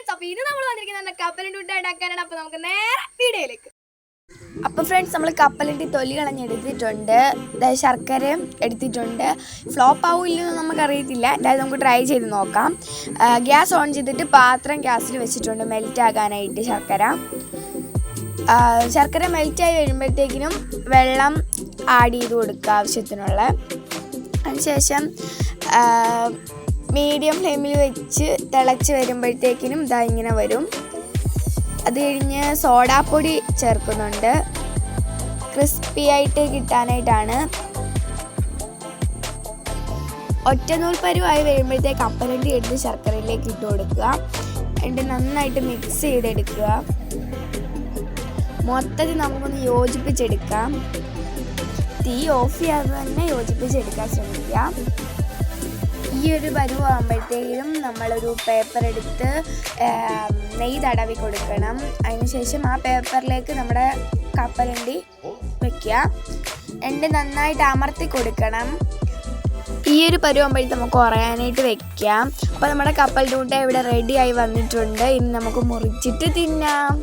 Friends അപ്പോൾ ഇനി നമ്മൾ വന്നിരിക്കുന്നത് കപ്പലിന്റെ ഉണ്ടാക്കാനാണ്. അപ്പോൾ നമുക്ക് നേരെ വീഡിയോയിലേക്ക്. അപ്പോൾ ഫ്രണ്ട്സ് നമ്മൾ കപ്പലിട്ട് തൊലി കളഞ്ഞെടുത്തിട്ടുണ്ട് അതായത് ശർക്കര എടുത്തിട്ടുണ്ട്. ഫ്ലോപ്പ് ആവില്ലെന്ന് നമുക്കറിയത്തില്ല. എന്തായാലും നമുക്ക് ട്രൈ ചെയ്ത് നോക്കാം. ഗ്യാസ് ഓൺ ചെയ്തിട്ട് പാത്രം ഗ്യാസിൽ വെച്ചിട്ടുണ്ട്. മെൽറ്റ് ആകാനായിട്ട് ശർക്കര. ശർക്കര മെൽറ്റ് ആയി വരുമ്പോഴത്തേക്കിനും വെള്ളം ആഡ് ചെയ്ത് കൊടുക്കുക ആവശ്യത്തിനുള്ള. അതിനുശേഷം മീഡിയം ഫ്ലെയിമിൽ വെച്ച് തിളച്ച് വരുമ്പോഴത്തേക്കിനും ഇതാ ഇങ്ങനെ വരും. അത് കഴിഞ്ഞ് സോഡാപ്പൊടി ചേർക്കുന്നുണ്ട്. ക്രിസ്പി ആയിട്ട് കിട്ടാനായിട്ടാണ്. ഒറ്റനൂൽ പരുവായി വരുമ്പോഴത്തേക്ക് അപ്പലണ്ടി എടുത്ത് ശർക്കരയിലേക്ക് ഇട്ട് കൊടുക്കുക. എന്നിട്ട് നന്നായിട്ട് മിക്സ് ചെയ്തെടുക്കുക. മൊത്തത്തിൽ നമുക്കൊന്ന് യോജിപ്പിച്ചെടുക്കാം. തീ ഓഫ് ചെയ്യാതെ തന്നെ യോജിപ്പിച്ചെടുക്കാൻ ശ്രമിക്കുക. ഈ ഒരു പരുവാകുമ്പോഴത്തേക്കും നമ്മളൊരു പേപ്പർ എടുത്ത് നെയ് നെയ്യ് തടവി കൊടുക്കണം. അതിനുശേഷം ആ പേപ്പറിലേക്ക് നമ്മുടെ കപ്പലണ്ടി വെക്കുക. എന്നിട്ട് നന്നായിട്ട് അമർത്തി കൊടുക്കണം. ഈ ഒരു പരുവാകുമ്പോഴത്തേക്ക് നമുക്ക് കുറയാനായിട്ട് വെക്കാം. അപ്പോൾ നമ്മുടെ കപ്പൽ ടൂട്ട ഇവിടെ റെഡി ആയി വന്നിട്ടുണ്ട്. ഇനി നമുക്ക് മുറിച്ചിട്ട് തിന്നാം.